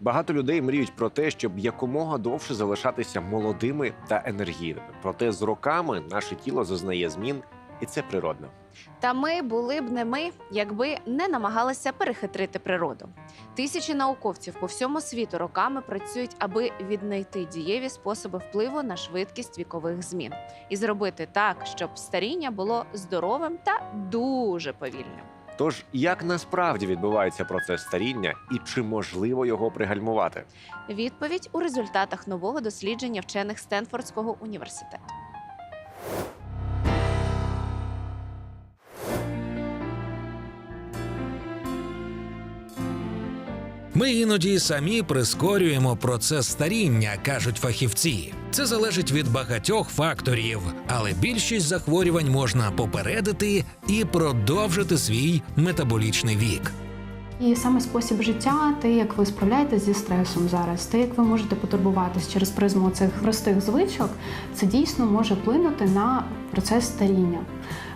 Багато людей мріють про те, щоб якомога довше залишатися молодими та енергійними. Проте з роками наше тіло зазнає змін, і це природно. Та ми були б не ми, якби не намагалися перехитрити природу. Тисячі науковців по всьому світу роками працюють, аби віднайти дієві способи впливу на швидкість вікових змін і зробити так, щоб старіння було здоровим та дуже повільним. Тож, як насправді відбувається процес старіння і чи можливо його пригальмувати? Відповідь у результатах нового дослідження вчених Стенфордського університету. Ми іноді самі прискорюємо процес старіння, кажуть фахівці. Це залежить від багатьох факторів, але більшість захворювань можна попередити і продовжити свій метаболічний вік. І саме спосіб життя, те, як ви справляєтесь зі стресом зараз, те, як ви можете потурбуватись через призму цих простих звичок, це дійсно може вплинути на процес старіння.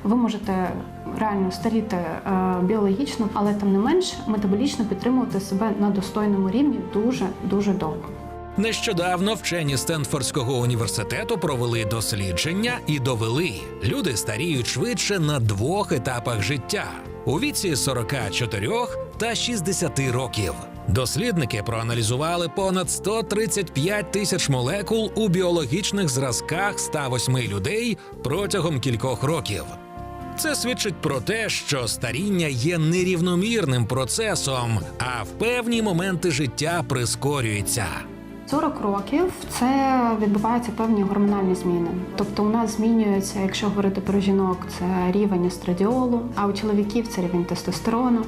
Ви можете реально старіти е, біологічно, але тим не менш метаболічно підтримувати себе на достойному рівні дуже дуже довго. Нещодавно вчені Стенфордського університету провели дослідження і довели, люди старіють швидше на двох етапах життя у віці 44 та 60 років. Дослідники проаналізували понад 135 тисяч молекул у біологічних зразках 108 людей протягом кількох років. Це свідчить про те, що старіння є нерівномірним процесом, а в певні моменти життя прискорюється. 40 років це відбуваються певні гормональні зміни. Тобто у нас змінюється, якщо говорити про жінок, це рівень естрадіолу, а у чоловіків це рівень тестостерону.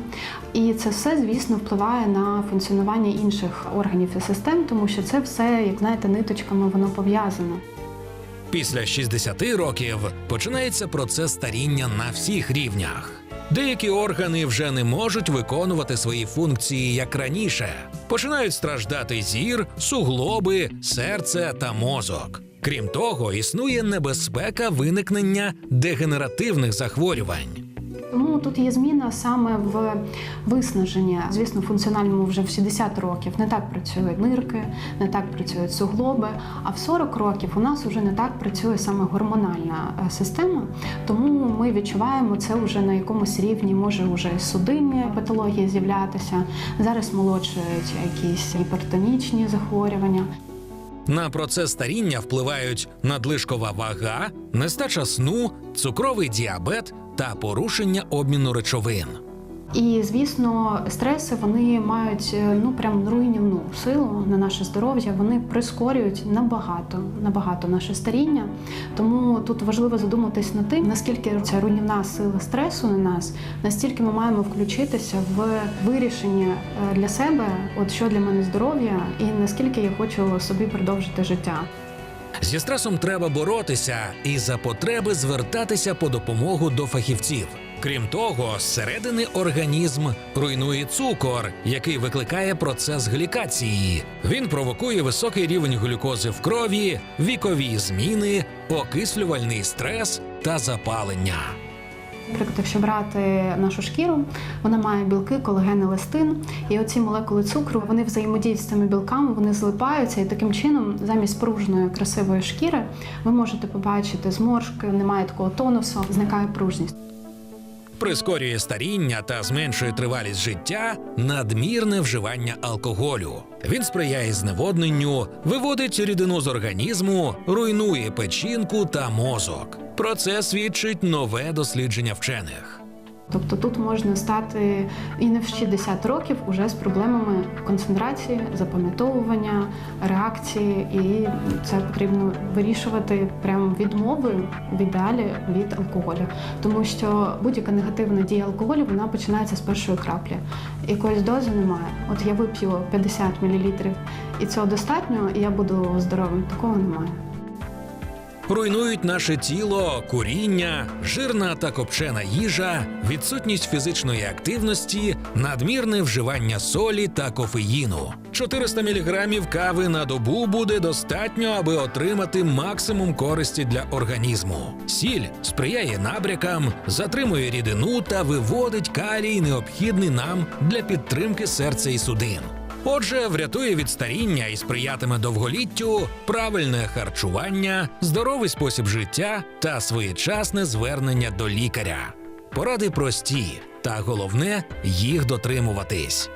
І це все, звісно, впливає на функціонування інших органів і систем, тому що це все, як знаєте, ниточками воно пов'язане. Після 60 років починається процес старіння на всіх рівнях. Деякі органи вже не можуть виконувати свої функції як раніше. Починають страждати зір, суглоби, серце та мозок. Крім того, існує небезпека виникнення дегенеративних захворювань. Тому тут є зміна саме в виснаженні. Звісно, функціональному вже в 60 років не так працюють нирки, не так працюють суглоби. А в 40 років у нас вже не так працює саме гормональна е, система. Тому ми відчуваємо це вже на якомусь рівні, може вже судинні патології з'являтися. Зараз молодшують якісь гіпертонічні захворювання. На процес старіння впливають надлишкова вага, нестача сну, цукровий діабет та порушення обміну речовин. І звісно, стреси вони мають е, ну прям руйнівну силу на наше здоров'я. Вони прискорюють набагато, набагато наше старіння. Тому тут важливо задуматись над тим, наскільки ця руйнівна сила стресу на нас, настільки ми маємо включитися в вирішення е, для себе, от що для мене здоров'я, і наскільки я хочу собі продовжити життя. Зі стресом треба боротися і за потреби звертатися по допомогу до фахівців. Крім того, зсередини організм руйнує цукор, який викликає процес глікації. Він провокує високий рівень глюкози в крові, вікові зміни, окислювальний стрес та запалення. Наприклад, якщо брати нашу шкіру, вона має білки, колаген, еластин, і оці молекули цукру вони взаємодіють з цими білками, вони злипаються, і таким чином, замість пружної красивої шкіри, ви можете побачити зморшки, немає такого тонусу, зникає пружність. Прискорює старіння та зменшує тривалість життя надмірне вживання алкоголю. Він сприяє зневодненню, виводить рідину з організму, руйнує печінку та мозок. Про це свідчить нове дослідження вчених. Тобто тут можна стати і не в 60 років уже з проблемами концентрації, запам'ятовування, реакції, і це потрібно вирішувати прямо відмовою в ідеалі від алкоголю, тому що будь-яка негативна дія алкоголю вона починається з першої краплі. Якоїсь дози немає. От я вип'ю 50 мл, і цього достатньо, і я буду здоровим. Такого немає. Руйнують наше тіло, куріння, жирна та копчена їжа, відсутність фізичної активності, надмірне вживання солі та кофеїну. 400 мг кави на добу буде достатньо, аби отримати максимум користі для організму. Сіль сприяє набрякам, затримує рідину та виводить калій, необхідний нам для підтримки серця і судин. Отже, врятує від старіння і сприятиме довголіттю правильне харчування, здоровий спосіб життя та своєчасне звернення до лікаря. Поради прості, та головне їх дотримуватись.